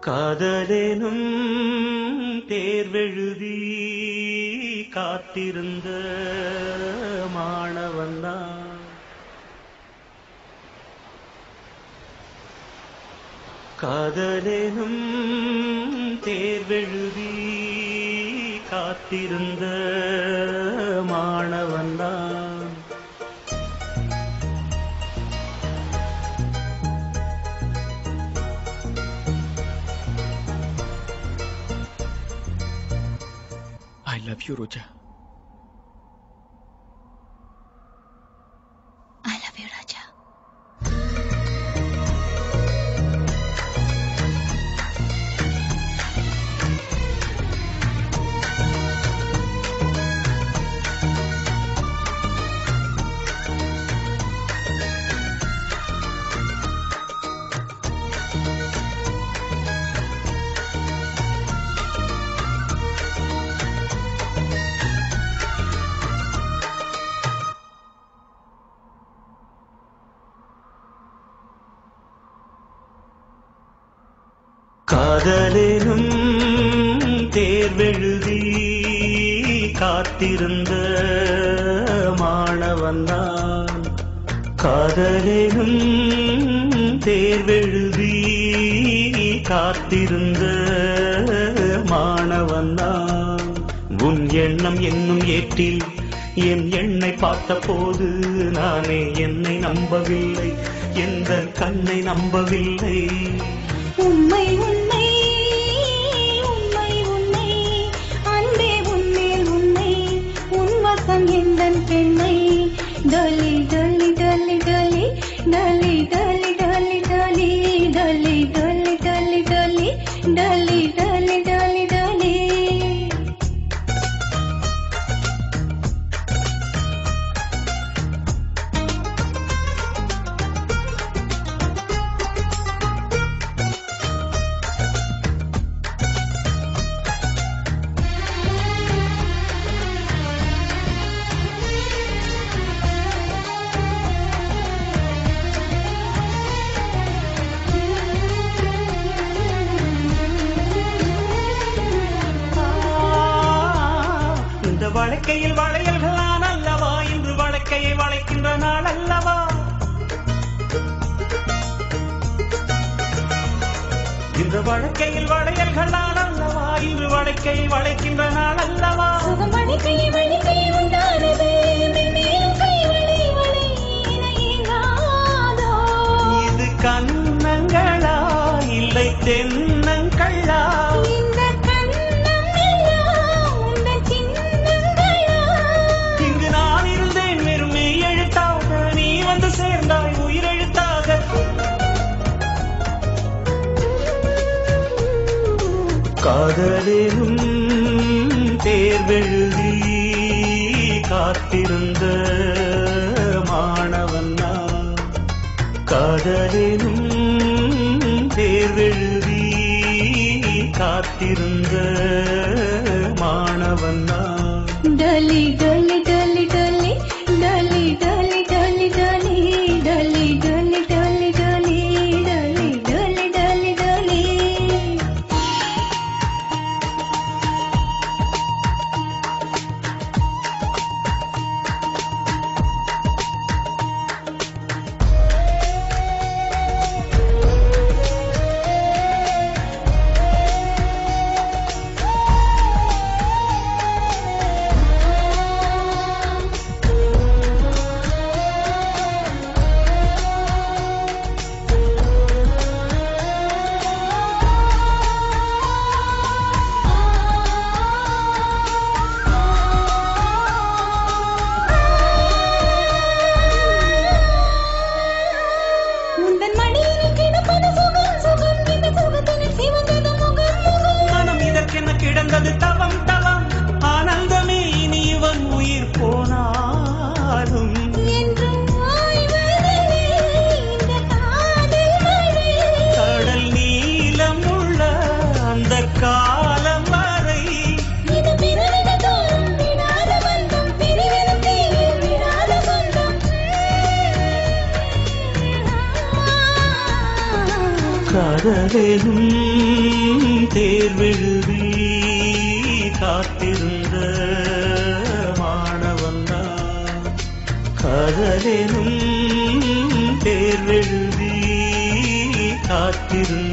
காதலேனும் தேர்வெழுதி காத்திருந்த மாணவன்தான் காதலேனும் தேர்வெழுதி காத்திருந்த மாணவன்தான் I love you, Roja. காதலேனும் தேர்வெழுதி காத்திருந்த மாணவன்தான் காதலேனும் தேர்வெழுதி காத்திருந்த மாணவன்தான் உன் எண்ணம் என்னும் ஏற்றில் என் எண்ணை பார்த்தபோது நானே என்னை நம்பவில்லை. எந்த கண்ணை நம்பவில்லை. உண்மை உண்மை எந்தன் பெண்மை டொலி டொலி டொலி டொலி டொலி டொலி டொலி அழைக்கையில் வளையல்கள் நான் அல்லவா? இன்று வழக்கையை வளைக்கின்ற நாள் அல்லவா? இன்று வழக்கையில் வளையல்கள் அல்லவா? இன்று வழக்கையை வளைக்கின்ற நாள் அல்லவா? இது கண்ணங்களா? இல்லை தென் காதலிலும் தேர்வெழுதி காத்திருந்த மாணவன் நான். காதலிலும் தேர்வெழுதி காத்திருந்த மாணவன் நான். டலி காதலெனும் தேர்வெழுதி காத்திருந்த மாணவன்தான் காதலெனும் தேர்வெழுதி காத்திருந்த